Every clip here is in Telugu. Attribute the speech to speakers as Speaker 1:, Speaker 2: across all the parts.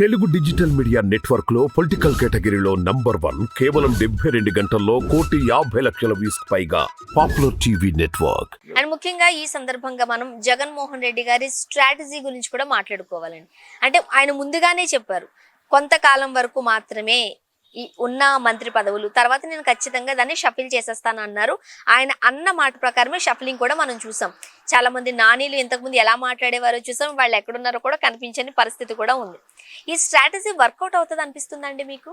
Speaker 1: తెలుగు డిజిటల్ మీడియా నెట్వర్క్లో పొలిటికల్ కేటగిరీలో నంబర్ వన్ కేవలం డెబ్బై రెండు గంటల్లో కోటి యాభై లక్షల వ్యూస్ పైగా పాపులర్ టీవీ నెట్వర్క్.
Speaker 2: అండ్ ముఖ్యంగా ఈ సందర్భంగా మనం జగన్మోహన్ రెడ్డి గారి స్ట్రాటజీ గురించి కూడా మాట్లాడుకోవాలండి. అంటే ఆయన ముందుగానే చెప్పారు కొంతకాలం వరకు మాత్రమే ఈ ఉన్న మంత్రి పదవులు. తర్వాత నేను ఖచ్చితంగా దాన్ని షఫిల్ చేసేస్తాను అన్నారు. ఆయన అన్న మాట ప్రకారమే షఫిలింగ్ కూడా మనం చూసాం. చాలా మంది నానీలు ఇంతకుముందు ఎలా మాట్లాడేవారో చూసాం. వాళ్ళు ఎక్కడున్నారో కూడా కనిపించని పరిస్థితి కూడా ఉంది. ఈ స్ట్రాటజీ వర్కౌట్ అవుతుంది అనిపిస్తుందండి మీకు?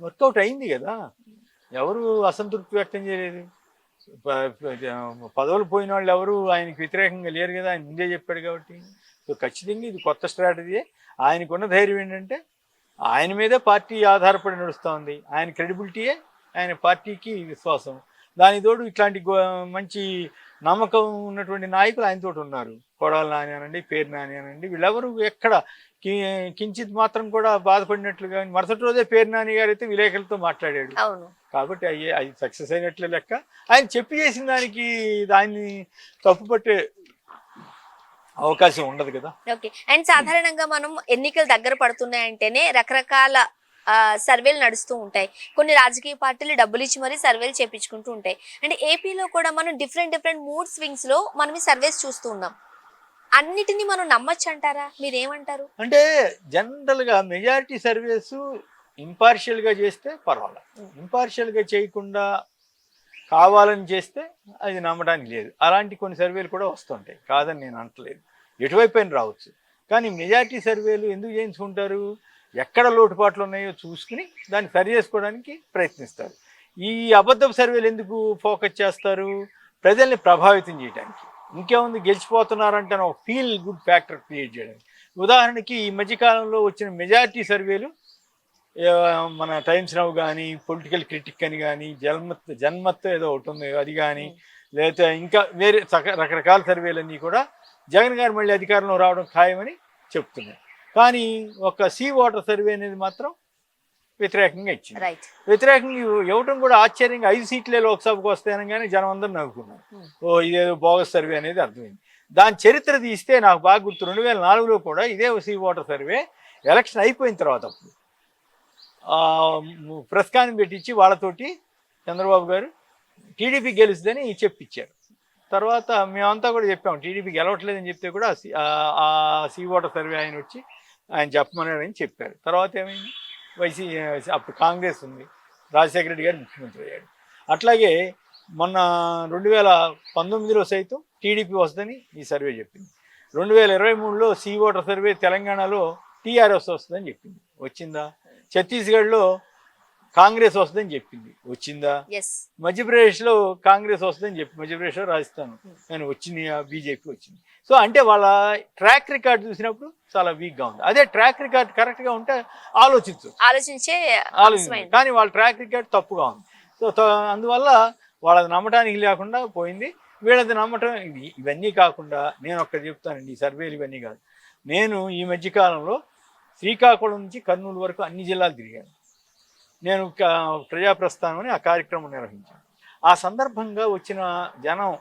Speaker 3: వర్కౌట్ అయింది కదా. ఎవరు అసంతృప్తి వ్యక్తం చేయలేదు. పదవులు పోయిన వాళ్ళు ఎవరు ఆయనకి వ్యతిరేకంగా లేరు కదా. ఆయన ముందే చెప్పాడు కాబట్టి. సో ఖచ్చితంగా ఇది కొత్త స్ట్రాటజీ ఆయనకున్న ధైర్యం ఏంటంటే ఆయన మీదే పార్టీ ఆధారపడి నడుస్తోంది. ఆయన క్రెడిబిలిటీయే ఆయన పార్టీకి విశ్వాసం. దాని తోడు ఇట్లాంటి గో- మంచి నమ్మకం ఉన్నటువంటి నాయకులు ఆయనతోటి ఉన్నారు. కొడాలి నాని అనండి పేరు నాని అనండి. వీళ్ళెవరు ఎక్కడ? కించిత్ మాత్రం కూడా బాధపడినట్లుగా మరుసటి రోజే పేరు నాని గారు అయితే విలేకరులతో మాట్లాడాడు. కాబట్టి అయ్యే అది సక్సెస్ అయినట్లే లెక్క. ఆయన చెప్పి చేసిన దానికి దాన్ని తప్పుపట్టే అవకాశం ఉండదు కదా.
Speaker 2: ఓకే. అండ్ సాధారణంగా మనం ఎన్నికలు దగ్గర పడుతున్నాయంటేనే రకరకాల సర్వేలు నడుస్తూ ఉంటాయి. కొన్ని రాజకీయ పార్టీలు డబ్బులు ఇచ్చి మరీ సర్వేలు చేపించుకుంటూ ఉంటాయి. అంటే ఏపీలో కూడా మనం డిఫరెంట్ డిఫరెంట్ మూడ్ స్వింగ్స్లో మనం ఈ సర్వేస్ చూస్తూ ఉన్నాం. అన్నిటినీ మనం నమ్మచ్చు అంటారా? మీరేమంటారు?
Speaker 3: అంటే జనరల్గా మెజారిటీ సర్వీస్ ఇంపార్షియల్గా చేస్తే పర్వాలేదు. ఇంపార్షియల్గా చేయకుండా కావాలని చేస్తే అది నమ్మడానికి లేదు. అలాంటి కొన్ని సర్వేలు కూడా వస్తుంటాయి. కాదని నేను అంటలేదు ఎటువైపు అయినా రావచ్చు. కానీ మెజార్టీ సర్వేలు ఎందుకు చేయించుకుంటారు? ఎక్కడ లోటుపాట్లు ఉన్నాయో చూసుకుని దాన్ని సరి చేసుకోవడానికి ప్రయత్నిస్తారు. ఈ అబద్ధపు సర్వేలు ఎందుకు ఫోకస్ చేస్తారు? ప్రజల్ని ప్రభావితం చేయడానికి. ఇంకేముంది? గెలిచిపోతున్నారంటే ఒక ఫీల్ గుడ్ ఫ్యాక్టర్ క్రియేట్ చేయడానికి. ఉదాహరణకి ఈ మధ్యకాలంలో వచ్చిన మెజారిటీ సర్వేలు మన టైమ్స్ నవ్ కానీ పొలిటికల్ క్రిటిక్ అని కానీ జన్మత్ జన్మత్ ఏదో ఒకటి ఉంది అది కానీ లేకపోతే ఇంకా వేరే రకరకాల సర్వేలన్నీ కూడా జగన్ గారు మళ్ళీ అధికారంలో రావడం ఖాయమని చెప్తున్నారు. కానీ ఒక సీ వాటర్ సర్వే అనేది మాత్రం వ్యతిరేకంగా ఇచ్చింది. వ్యతిరేకంగా ఇవ్వ- ఇవ్వటం కూడా ఆశ్చర్యంగా ఐదు సీట్లే లోక్సభకు వస్తాయనగానే జనం అందరూ నవ్వుకున్నారు. ఓ ఇదేదో బోగస్ సర్వే అనేది అర్థమైంది. దాని చరిత్ర తీస్తే నాకు బాగా గుర్తు రెండు వేల నాలుగులో కూడా ఇదే సీ వాటర్ సర్వే ఎలక్షన్ అయిపోయిన తర్వాత అప్పుడు. ప్రెస్ కాన్ పెట్టించి వాళ్ళతోటి చంద్రబాబు గారు టీడీపీ గెలుస్తుందని చెప్పించారు తర్వాత మేమంతా కూడా చెప్పాము టీడీపీ గెలవట్లేదని చెప్తే కూడా ఆ సీ ఓటర్ సర్వే ఆయన వచ్చి ఆయన చెప్పమన్నాడని చెప్పారు. తర్వాత ఏమైంది? వైసీ అప్పుడు కాంగ్రెస్ ఉంది రాజశేఖర రెడ్డి గారు ముఖ్యమంత్రి అయ్యాడు. అట్లాగే మొన్న రెండు వేల పంతొమ్మిదిలో సైతం టీడీపీ వస్తుందని ఈ సర్వే చెప్పింది. రెండు వేల ఇరవై మూడులో సీ ఓటర్ సర్వే తెలంగాణలో టీఆర్ఎస్ వస్తుందని చెప్పింది. వచ్చిందా? ఛత్తీస్గఢ్లో కాంగ్రెస్ వస్తుందని చెప్పింది. వచ్చిందా? మధ్యప్రదేశ్లో కాంగ్రెస్ వస్తుందని చెప్పి మధ్యప్రదేశ్లో రాజస్థాన్. కానీ వచ్చింది బీజేపీ వచ్చింది. సో అంటే వాళ్ళ ట్రాక్ రికార్డ్ చూసినప్పుడు చాలా వీక్గా ఉంది. అదే ట్రాక్ రికార్డ్ కరెక్ట్గా ఉంటే ఆలోచించు.
Speaker 2: ఆలోచించే
Speaker 3: ఆలోచించు. కానీ వాళ్ళ ట్రాక్ రికార్డ్ తప్పుగా ఉంది. సో అందువల్ల వాళ్ళది నమ్మటానికి లేకుండా పోయింది. వీళ్ళది నమ్మటం ఇవి- ఇవన్నీ కాకుండా నేను ఒక్కటి చెప్తానండి ఈ సర్వేలు ఇవన్నీ కాదు. నేను ఈ మధ్యకాలంలో శ్రీకాకుళం నుంచి కర్నూలు వరకు అన్ని జిల్లాలు తిరిగాను. నేను ప్రజాప్రస్థానం అని ఆ కార్యక్రమం నిర్వహించాను. ఆ సందర్భంగా వచ్చిన జనం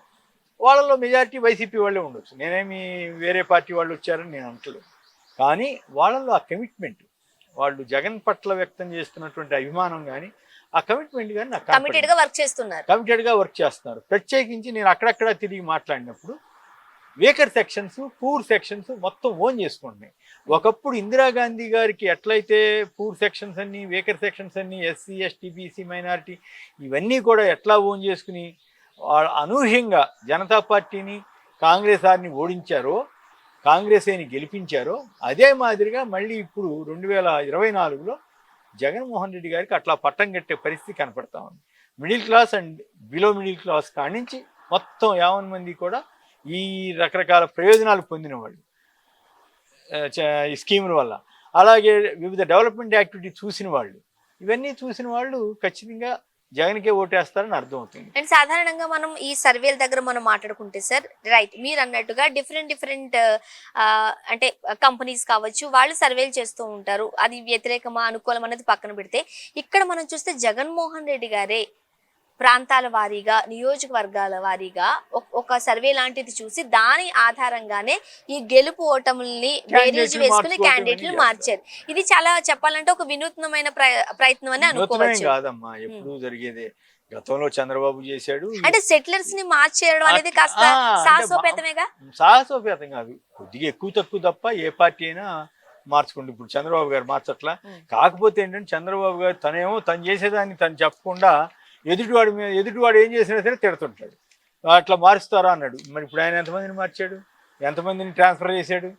Speaker 3: వాళ్ళలో మెజారిటీ వైసీపీ వాళ్ళే ఉండొచ్చు. నేనేమి వేరే పార్టీ వాళ్ళు వచ్చారని నేను అంటలేదు కానీ వాళ్ళలో ఆ కమిట్మెంట్ వాళ్ళు జగన్ పట్ల వ్యక్తం చేస్తున్నటువంటి అభిమానం కానీ ఆ కమిట్మెంట్ కానీ నాకు
Speaker 2: కమిటెడ్గా వర్క్ చేస్తున్నారు.
Speaker 3: కమిటెడ్గా వర్క్ చేస్తున్నారు. ప్రత్యేకించి నేను అక్కడక్కడ తిరిగి మాట్లాడినప్పుడు వేకర్ సెక్షన్స్ పూర్ సెక్షన్స్ మొత్తం ఓన్ చేసుకుంటున్నాయి ఒకప్పుడు ఇందిరాగాంధీ గారికి ఎట్లయితే పూర్ సెక్షన్స్ అన్ని వేకర్ సెక్షన్స్ అన్ని ఎస్సీ ఎస్టీ బీసీ మైనారిటీ ఇవన్నీ కూడా ఎట్లా ఓన్ చేసుకుని వాళ్ళ అనూహ్యంగా జనతా పార్టీని కాంగ్రెస్ వారిని ఓడించారో కాంగ్రెస్ అయిని గెలిపించారో అదే మాదిరిగా మళ్ళీ ఇప్పుడు రెండు వేల ఇరవై నాలుగులో జగన్మోహన్ రెడ్డి గారికి అట్లా పట్టం కట్టే పరిస్థితి కనపడతా ఉంది. Middle class and below middle class కానించి మొత్తం యావన్ మంది కూడా ఈ రకరకాల ప్రయోజనాలు పొందిన వాళ్ళు చ- ఈ స్కీముల వల్ల. అలాగే వివిధ డెవలప్మెంట్ యాక్టివిటీ చూసిన వాళ్ళు. ఇవన్నీ చూసిన వాళ్ళు ఖచ్చితంగా జగన్కే ఓటేస్తారని అర్థమవుతుంది.
Speaker 2: అండ్ సాధారణంగా మనం ఈ సర్వేల దగ్గర మనం మాట్లాడుకుంటే సార్ రైట్ మీరు అన్నట్టుగా డిఫరెంట్ డిఫరెంట్ అంటే కంపెనీస్ కావచ్చు వాళ్ళు సర్వేలు చేస్తూ ఉంటారు. అది వ్యతిరేకమా అనుకూలం అనేది పక్కన పెడితే ఇక్కడ మనం చూస్తే జగన్మోహన్ రెడ్డి గారే ప్రాంతాల వారీగా నియోజకవర్గాల వారీగా ఒక- సర్వే లాంటిది చూసి దాని ఆధారంగానే ఈ గెలుపు ఓటముల్ని బేరీజు వేసుకుని క్యాండిడేట్లు మార్చారు. ఇది చాలా చెప్పాలంటే ఒక వినూత్నమైన ప్ర- ప్రయత్నం అని అనుకోవచ్చు.
Speaker 3: కాదమ్మా ఎప్పుడు జరిగేదే. గతంలో చంద్రబాబు చేశాడు
Speaker 2: అంటే సెటిలర్స్ని మార్చేయడం అనేది కాస్త సాహసోపేతమేగా?
Speaker 3: సాహసోపేతం కాదు కొద్దిగా ఎక్కువ తక్కువ తప్ప ఏ పార్టీ అయినా మార్చుకుంటుంది. ఇప్పుడు చంద్రబాబు గారు మార్చట్లా. కాకపోతే ఏంటంటే చంద్రబాబు గారు తనేమో తను చేసేదాన్ని తను చెప్పకుండా ఎదుటివాడి మీద ఎదుటివాడు ఏం చేసినా సరే తిడుతుంటాడు. అట్లా మారుస్తారా అన్నాడు. మరి ఇప్పుడు ఆయన ఎంతమందిని మార్చాడు? ఎంతమందిని ట్రాన్స్ఫర్ చేశాడు.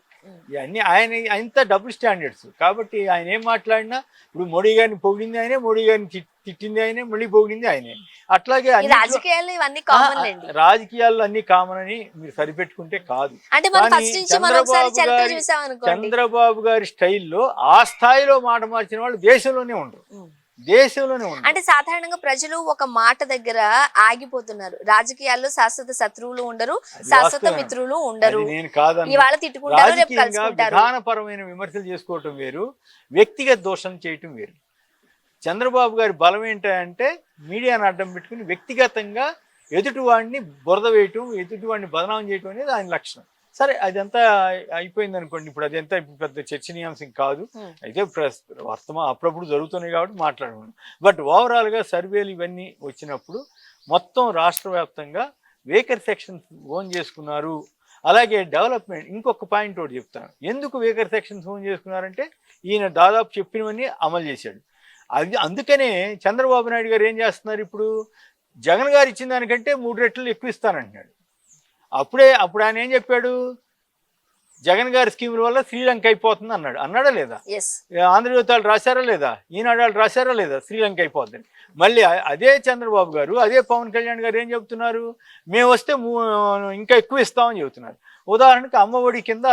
Speaker 3: ఇవన్నీ ఆయన అంత డబుల్ స్టాండర్డ్స్. కాబట్టి ఆయన ఏం మాట్లాడినా ఇప్పుడు మోడీ గారిని పొగిడింది ఆయనే మోడీ గారిని తిట్- తిట్టింది ఆయనే మళ్ళీ పొగిడింది ఆయనే. అట్లాగే
Speaker 2: రాజకీయాల్లో
Speaker 3: అన్ని కామన్ అని మీరు సరిపెట్టుకుంటే కాదు. చంద్రబాబు గారి- స్టైల్లో ఆ స్థాయిలో మాట మార్చిన వాళ్ళు దేశంలోనే ఉండరు. దేశంలోనే ఉండరు
Speaker 2: అంటే సాధారణంగా ప్రజలు ఒక మాట దగ్గర ఆగిపోతున్నారు. రాజకీయాల్లో శాశ్వత శత్రువులు ఉండరు శాశ్వత. మిత్రులు ఉండరు. ఇవాళ తిట్టుకుంటారు రేపు
Speaker 3: రాజకీయంగా
Speaker 2: కలుసుకుంటారు?
Speaker 3: విధానపరమైన విమర్శలు చేసుకోవటం వేరు వ్యక్తిగత దోషం చేయటం వేరు. చంద్రబాబు గారి బలం ఏంటంటే మీడియాను అడ్డం పెట్టుకుని వ్యక్తిగతంగా ఎదుటివాడిని బురద వేయటం ఎదుటివాడిని బదనాం చేయటం అనేది ఆయన లక్షణం. సరే అదంతా అయిపోయింది అనుకోండి ఇప్పుడు అదంతా ఇప్పుడు పెద్ద చర్చనీయాంశం కాదు. అయితే వర్తమా అప్పుడప్పుడు జరుగుతున్నాయి కాబట్టి మాట్లాడమను బట్ ఓవరాల్గా సర్వేలు ఇవన్నీ వచ్చినప్పుడు మొత్తం రాష్ట్ర వ్యాప్తంగా వేకర్ సెక్షన్స్ ఓన్ చేసుకున్నారు. అలాగే డెవలప్మెంట్ ఇంకొక పాయింట్ ఒకటి చెప్తాను. ఎందుకు వేకర్ సెక్షన్స్ ఓన్ చేసుకున్నారంటే ఈయన దాదాపు చెప్పినవన్నీ అమలు చేశాడు. అది అందుకనే చంద్రబాబు నాయుడు గారు ఏం చేస్తున్నారు ఇప్పుడు? జగన్ గారు ఇచ్చిన దానికంటే మూడు రెట్లు ఎక్కువ ఇస్తానంటున్నాడు. అప్పుడే అప్పుడు ఆయన ఏం చెప్పాడు? జగన్ గారి స్కీముల వల్ల శ్రీలంక అయిపోతుంది అన్నాడు. అన్నాడా లేదా? ఆంధ్రజ్యోతి వాళ్ళు రాశారా లేదా? ఈనాడు వాళ్ళు రాశారా లేదా? శ్రీలంక అయిపోద్దని. మళ్ళీ అదే చంద్రబాబు గారు అదే పవన్ కళ్యాణ్ గారు ఏం చెబుతున్నారు? మేము వస్తే ఇంకా ఎక్కువ ఇస్తామని చెబుతున్నారు. ఉదాహరణకి అమ్మఒడి కింద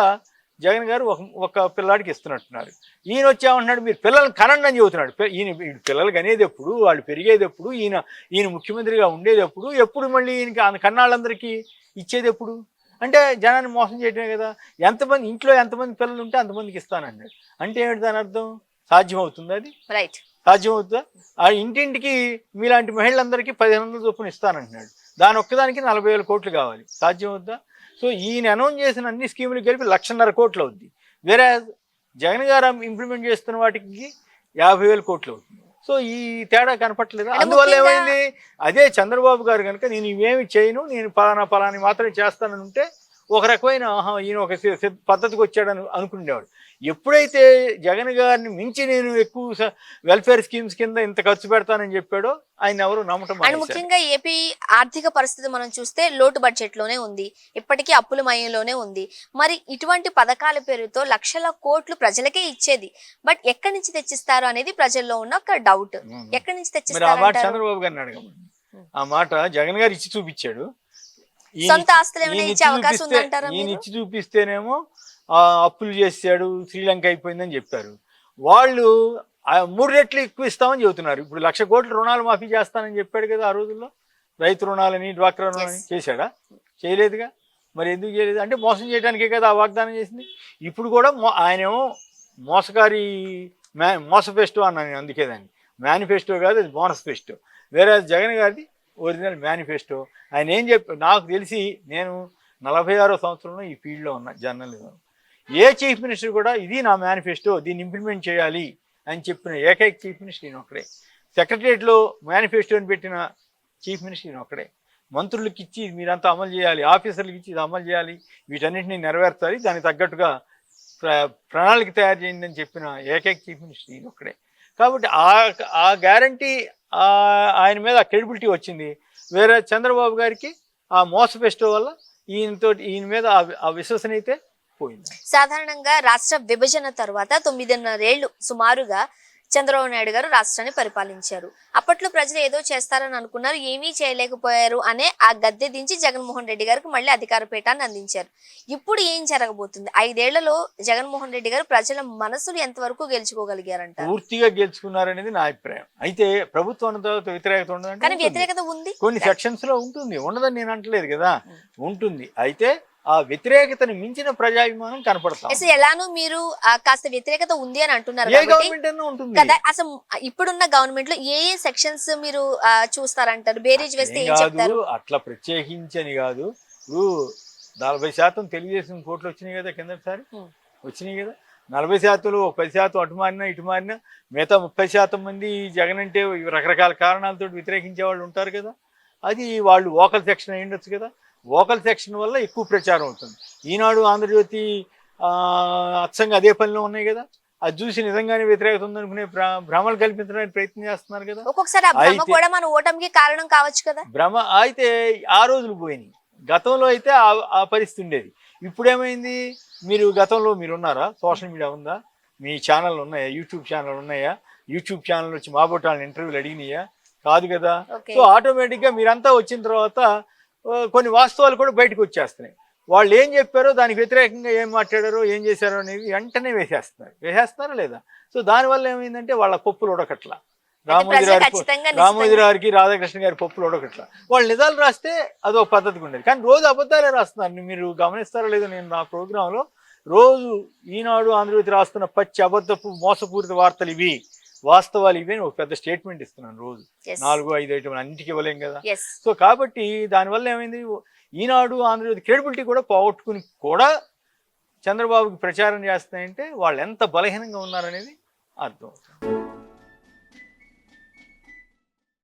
Speaker 3: జగన్ గారు ఒక ఒక పిల్లాడికి ఇస్తున్నట్టున్నారు. ఈయన వచ్చామంటున్నాడు మీరు పిల్లల్ని కనండి అని చెబుతున్నాడు ఈయన పిల్లలు కనేది ఎప్పుడు వాళ్ళు పెరిగేది ఎప్పుడు ఈయన ఈయన ముఖ్యమంత్రిగా ఉండేది ఎప్పుడు ఎప్పుడు మళ్ళీ ఈయనకి ఆ కన్నాళ్ళందరికీ ఇచ్చేది ఎప్పుడు అంటే జనాన్ని మోసం చేయటమే కదా. ఎంతమంది ఇంట్లో ఎంతమంది పిల్లలు ఉంటే అంతమందికి ఇస్తానన్నాడు. అంటే ఏమిటి దాని అర్థం? సాధ్యం అవుతుంది అది?
Speaker 2: రైట్
Speaker 3: సాధ్యం అవుతుందా ఆ ఇంటింటికి మీలాంటి మహిళలందరికీ పదిహేను వందల చొప్పున ఇస్తానంటున్నాడు దాని ఒక్కదానికి నలభై వేల కోట్లు కావాలి. సాధ్యం అవుతుందా సో ఈయన అనౌన్స్ చేసిన అన్ని స్కీములు కలిపి లక్షన్నర కోట్లు అవుద్ది. వేరే జగన్ గారు ఇంప్లిమెంట్ చేస్తున్న వాటికి యాభై వేల కోట్లు అవుతుంది. సో ఈ తేడా కనపట్లేదు అందువల్ల ఏమైంది? అదే చంద్రబాబు గారు కనుక నేను ఇవేమి చేయను నేను పలానా పలాని మాత్రమే చేస్తానని ఉంటే ఒక రకమైన ఈయన ఒక పద్ధతికి వచ్చాడని అనుకునేవాడు. ఎప్పుడైతే జగన్ గారిని మించి నేను ఎక్కువ వెల్ఫేర్ స్కీమ్స్ కింద ఇంత ఖర్చు పెడతానని చెప్పాడో ఆయన ఎవరు నమ్మటం
Speaker 2: అండ్
Speaker 3: మానేశారు.
Speaker 2: ముఖ్యంగా ఏపీ ఆర్థిక పరిస్థితి మనం చూస్తే లోటు బడ్జెట్లోనే ఉంది. ఇప్పటికీ అప్పుల మయంలోనే ఉంది. మరి ఇటువంటి పథకాల పేరుతో లక్షల కోట్లు ప్రజలకే ఇచ్చేది. బట్ ఎక్కడి నుంచి తెచ్చిస్తారు అనేది ప్రజల్లో ఉన్న ఒక డౌట్. ఎక్కడి నుంచి తెచ్చిస్తారు?
Speaker 3: చంద్రబాబు గారిని అడగమండి. ఆ మాట జగన్ గారు ఇచ్చి చూపించాడు.
Speaker 2: సొంత
Speaker 3: ఇచ్చి-
Speaker 2: ఆస్తులు ఏమైనా
Speaker 3: ఈయన
Speaker 2: ఇచ్చే
Speaker 3: ఇచ్చి
Speaker 2: అవకాశం
Speaker 3: చూపిస్తే-
Speaker 2: ఉందంటారా
Speaker 3: ఈయన
Speaker 2: మీరు?
Speaker 3: ఇచ్చి చూపిస్తేనేమో అప్పులు చేశాడు శ్రీలంక అయిపోయిందని చెప్పారు వాళ్ళు మూడు రెట్లు ఎక్కువ ఇస్తామని చెబుతున్నారు. ఇప్పుడు లక్ష కోట్ల రుణాలు మాఫీ చేస్తానని చెప్పాడు కదా ఆ రోజుల్లో. రైతు రుణాలని డ్వాక్రా రుణాలని. చేశాడా? చేయలేదుగా. మరి ఎందుకు చేయలేదు? అంటే మోసం చేయడానికే కదా ఆ వాగ్దానం చేసింది. ఇప్పుడు కూడా మో- ఆయనేమో మోసకారి మ్యా మోసఫెస్టో అన్నాను నేను అందుకే దాన్ని. మేనిఫెస్టో కాదు అది మోనస్ఫెస్టో వేరే జగన్ గారిది ఒరిజినల్ మేనిఫెస్టో. ఆయన ఏం చెప్పి నాకు తెలిసి నేను నలభై ఆరో సంవత్సరంలో ఈ ఫీల్డ్లో ఉన్న జర్నలిజం. ఏ చీఫ్ మినిస్టర్ కూడా ఇది నా మేనిఫెస్టో దీన్ని ఇంప్లిమెంట్ చేయాలి అని చెప్పిన ఏకైక చీఫ్ మినిస్టర్ ఈయన ఒక్కడే. సెక్రటరియట్లో మేనిఫెస్టోని పెట్టిన చీఫ్ మినిస్టర్ ఈయన ఒక్కడే. మంత్రులకు ఇచ్చి మీరంతా అమలు చేయాలి ఆఫీసర్లకు ఇచ్చి ఇది అమలు చేయాలి వీటన్నిటిని నెరవేర్చాలి దానికి తగ్గట్టుగా ప్రణాళిక తయారు చేయండి అని చెప్పిన ఏకైక చీఫ్ మినిస్టర్ ఈయన ఒక్కడే. కాబట్టి ఆ ఆ గ్యారంటీ ఆయన మీద క్రెడిబిలిటీ వచ్చింది. వేరే చంద్రబాబు గారికి ఆ మోసఫెస్టో వల్ల ఈయనతో ఈయన మీద ఆ- ఆ విశ్వసనీయతే పోయింది.
Speaker 2: సాధారణంగా రాష్ట్ర విభజన తర్వాత తొమ్మిదిన్నరేళ్ళు సుమారుగా చంద్రబాబు నాయుడు గారు రాష్ట్రాన్ని పరిపాలించారు. అప్పట్లో ప్రజలు ఏదో చేస్తారని అనుకున్నారు ఏమీ చేయలేకపోయారు అనే ఆ గద్దె దించి జగన్మోహన్ రెడ్డి గారికి మళ్ళీ అధికార పీఠాన్ని అందించారు. ఇప్పుడు ఏం జరగబోతుంది? ఐదేళ్ళలో జగన్మోహన్ రెడ్డి గారు ప్రజల మనసులు ఎంతవరకు గెలుచుకోగలిగారంట?
Speaker 3: పూర్తిగా గెలుచుకున్నారనేది నా అభిప్రాయం. అయితే ప్రభుత్వం వ్యతిరేకత ఉండదంటే
Speaker 2: కానీ. వ్యతిరేకత ఉంది.
Speaker 3: కొన్ని సెక్షన్స్లో ఉంటుంది. ఉండదని నేను అంటలేదు కదా. ఉంటుంది. అయితే ఆ వ్యతిరేకతను మించిన ప్రజాభిమానం కనపడతాం.
Speaker 2: అసలు ఎలానో మీరు కాస్త వ్యతిరేకత ఉంది అని అంటున్నారు కదా అసలు ఇప్పుడున్న గవర్నమెంట్లో ఏ ఏ సెక్షన్స్ మీరు చూస్తారంటారు? బేరీజ్ వేస్తే
Speaker 3: ఏం కాదు
Speaker 2: చెప్తారు
Speaker 3: అట్లా ప్రత్యేకించని కాదు. ఇప్పుడు నలభై శాతం తెలుగుదేశం కోట్లు వచ్చినాయి కదా కిందసారి
Speaker 2: ఉం.
Speaker 3: వచ్చినాయి కదా? నలభై శాతంలో ఒక పది శాతం అటు మారినా ఇటు మారినా మిగతా ముప్పై శాతం మంది జగన్ అంటే రకరకాల కారణాలతో వ్యతిరేకించే వాళ్ళు ఉంటారు కదా? అది వాళ్ళు ఓకల్ సెక్షన్ అయి ఉండొచ్చు కదా? ఓకల్ సెక్షన్ వల్ల ఎక్కువ ప్రచారం అవుతుంది. ఈనాడు ఆంధ్రజ్యోతి అచ్చంగా అదే పనిలో ఉన్నాయి కదా. అది చూసి నిజంగానే వ్యతిరేకత ఉందనుకునే భ్ర- భ్రమలు కల్పించడానికి ప్రయత్నం చేస్తున్నారు కదా.
Speaker 2: ఒక్కొక్కసారి కారణం కావచ్చు కదా.
Speaker 3: భ్రమ అయితే ఆ రోజులు పోయినాయి. గతంలో అయితే ఆ- పరిస్థితి ఉండేది. ఇప్పుడు ఏమైంది మీరు గతంలో మీరు ఉన్నారా? సోషల్ మీడియా ఉందా? మీ ఛానల్ ఉన్నాయా? యూట్యూబ్ ఛానల్ ఉన్నాయా? యూట్యూబ్ ఛానల్ వచ్చి మా బొట్టాలను ఇంటర్వ్యూలు అడిగినాయా? కాదు కదా. సో ఆటోమేటిక్గా మీరంతా వచ్చిన తర్వాత కొన్ని వాస్తవాలు కూడా బయటకు వచ్చేస్తున్నాయి. వాళ్ళు ఏం చెప్పారో దానికి వ్యతిరేకంగా ఏం మాట్లాడారో ఏం చేశారో అనేది వెంటనే వేసేస్తున్నారు. వేసేస్తున్నారా లేదా? సో దానివల్ల ఏమైందంటే వాళ్ళ పప్పులు ఉడకట్ల. రామోజీ గారి రామోజీ గారికి రాధాకృష్ణ గారి పప్పులు ఉడకట్ల. వాళ్ళు నిజాలు రాస్తే అదొక పద్ధతిగా ఉండేది. కానీ రోజు అబద్ధాలే రాస్తున్నారు. మీరు గమనిస్తారో లేదో నేను నా ప్రోగ్రాంలో రోజు ఈనాడు ఆంధ్రజ్యోతి రాస్తున్న పచ్చి అబద్ధపు మోసపూరిత వార్తలు ఇవి. వాస్తవాలు ఇవి ఒక పెద్ద స్టేట్మెంట్ ఇస్తున్నాను రోజు. నాలుగు ఐదు ఐటమ్ అన్నిటికీ ఇవ్వలేం కదా. సో కాబట్టి దానివల్ల ఏమైంది? ఈనాడు ఆంధ్రజ్యోతి క్రెడిబిలిటీ కూడా పోగొట్టుకుని కూడా చంద్రబాబుకి ప్రచారం చేస్తున్నాయంటే వాళ్ళు ఎంత బలహీనంగా ఉన్నారనేది అర్థం అవుతుంది